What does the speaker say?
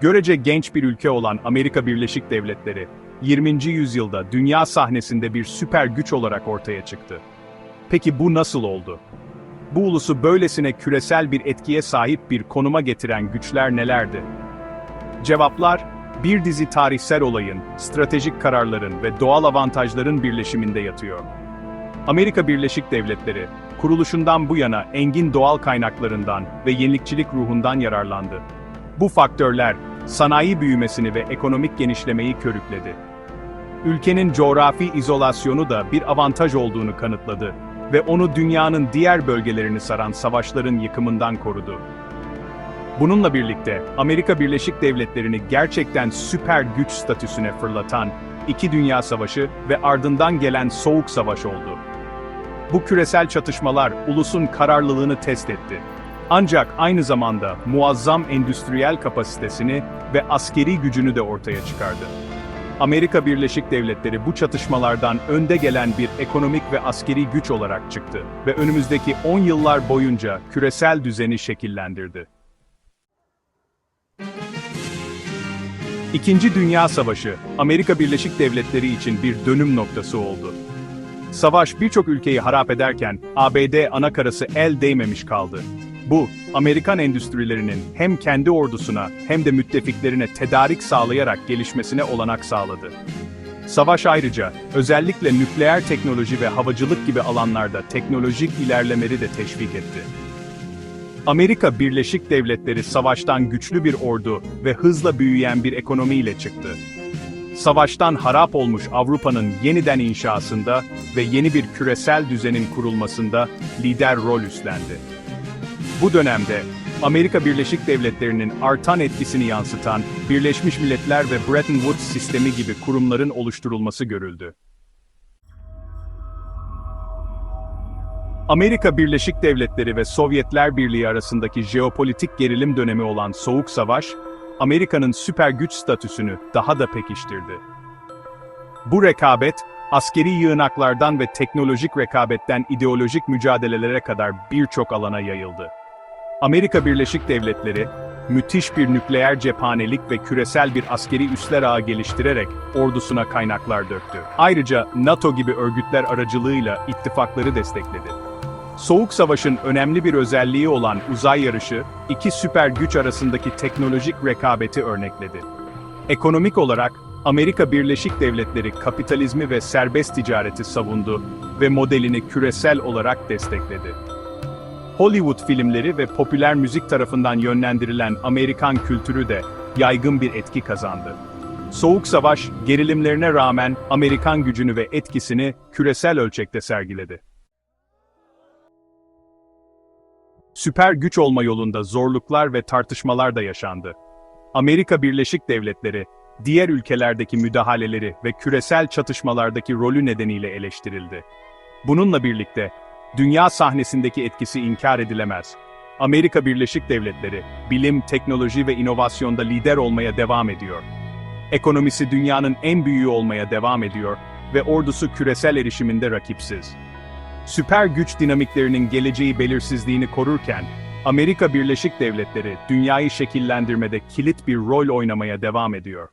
Görece genç bir ülke olan Amerika Birleşik Devletleri, 20. yüzyılda dünya sahnesinde bir süper güç olarak ortaya çıktı. Peki bu nasıl oldu? Bu ulusu böylesine küresel bir etkiye sahip bir konuma getiren güçler nelerdi? Cevaplar, bir dizi tarihsel olayın, stratejik kararların ve doğal avantajların birleşiminde yatıyor. Amerika Birleşik Devletleri, kuruluşundan bu yana engin doğal kaynaklarından ve yenilikçilik ruhundan yararlandı. Bu faktörler, sanayi büyümesini ve ekonomik genişlemeyi körükledi. Ülkenin coğrafi izolasyonu da bir avantaj olduğunu kanıtladı ve onu dünyanın diğer bölgelerini saran savaşların yıkımından korudu. Bununla birlikte Amerika Birleşik Devletleri'ni gerçekten süper güç statüsüne fırlatan iki dünya savaşı ve ardından gelen Soğuk Savaş oldu. Bu küresel çatışmalar ulusun kararlılığını test etti. Ancak aynı zamanda muazzam endüstriyel kapasitesini ve askeri gücünü de ortaya çıkardı. Amerika Birleşik Devletleri bu çatışmalardan önde gelen bir ekonomik ve askeri güç olarak çıktı ve önümüzdeki 10 yıllar boyunca küresel düzeni şekillendirdi. İkinci Dünya Savaşı, Amerika Birleşik Devletleri için bir dönüm noktası oldu. Savaş birçok ülkeyi harap ederken ABD anakarası el değmemiş kaldı. Bu, Amerikan endüstrilerinin hem kendi ordusuna hem de müttefiklerine tedarik sağlayarak gelişmesine olanak sağladı. Savaş ayrıca, özellikle nükleer teknoloji ve havacılık gibi alanlarda teknolojik ilerlemeleri de teşvik etti. Amerika Birleşik Devletleri savaştan güçlü bir ordu ve hızla büyüyen bir ekonomiyle çıktı. Savaştan harap olmuş Avrupa'nın yeniden inşasında ve yeni bir küresel düzenin kurulmasında lider rol üstlendi. Bu dönemde Amerika Birleşik Devletleri'nin artan etkisini yansıtan Birleşmiş Milletler ve Bretton Woods sistemi gibi kurumların oluşturulması görüldü. Amerika Birleşik Devletleri ve Sovyetler Birliği arasındaki jeopolitik gerilim dönemi olan Soğuk Savaş, Amerika'nın süper güç statüsünü daha da pekiştirdi. Bu rekabet, askeri yığınaklardan ve teknolojik rekabetten ideolojik mücadelelere kadar birçok alana yayıldı. Amerika Birleşik Devletleri, müthiş bir nükleer cephanelik ve küresel bir askeri üsler ağı geliştirerek ordusuna kaynaklar döktü. Ayrıca NATO gibi örgütler aracılığıyla ittifakları destekledi. Soğuk Savaş'ın önemli bir özelliği olan uzay yarışı, iki süper güç arasındaki teknolojik rekabeti örnekledi. Ekonomik olarak, Amerika Birleşik Devletleri kapitalizmi ve serbest ticareti savundu ve modelini küresel olarak destekledi. Hollywood filmleri ve popüler müzik tarafından yönlendirilen Amerikan kültürü de yaygın bir etki kazandı. Soğuk Savaş, gerilimlerine rağmen Amerikan gücünü ve etkisini küresel ölçekte sergiledi. Süper güç olma yolunda zorluklar ve tartışmalar da yaşandı. Amerika Birleşik Devletleri, diğer ülkelerdeki müdahaleleri ve küresel çatışmalardaki rolü nedeniyle eleştirildi. Bununla birlikte, dünya sahnesindeki etkisi inkar edilemez. Amerika Birleşik Devletleri, bilim, teknoloji ve inovasyonda lider olmaya devam ediyor. Ekonomisi dünyanın en büyüğü olmaya devam ediyor ve ordusu küresel erişiminde rakipsiz. Süper güç dinamiklerinin geleceği belirsizliğini korurken, Amerika Birleşik Devletleri dünyayı şekillendirmede kilit bir rol oynamaya devam ediyor.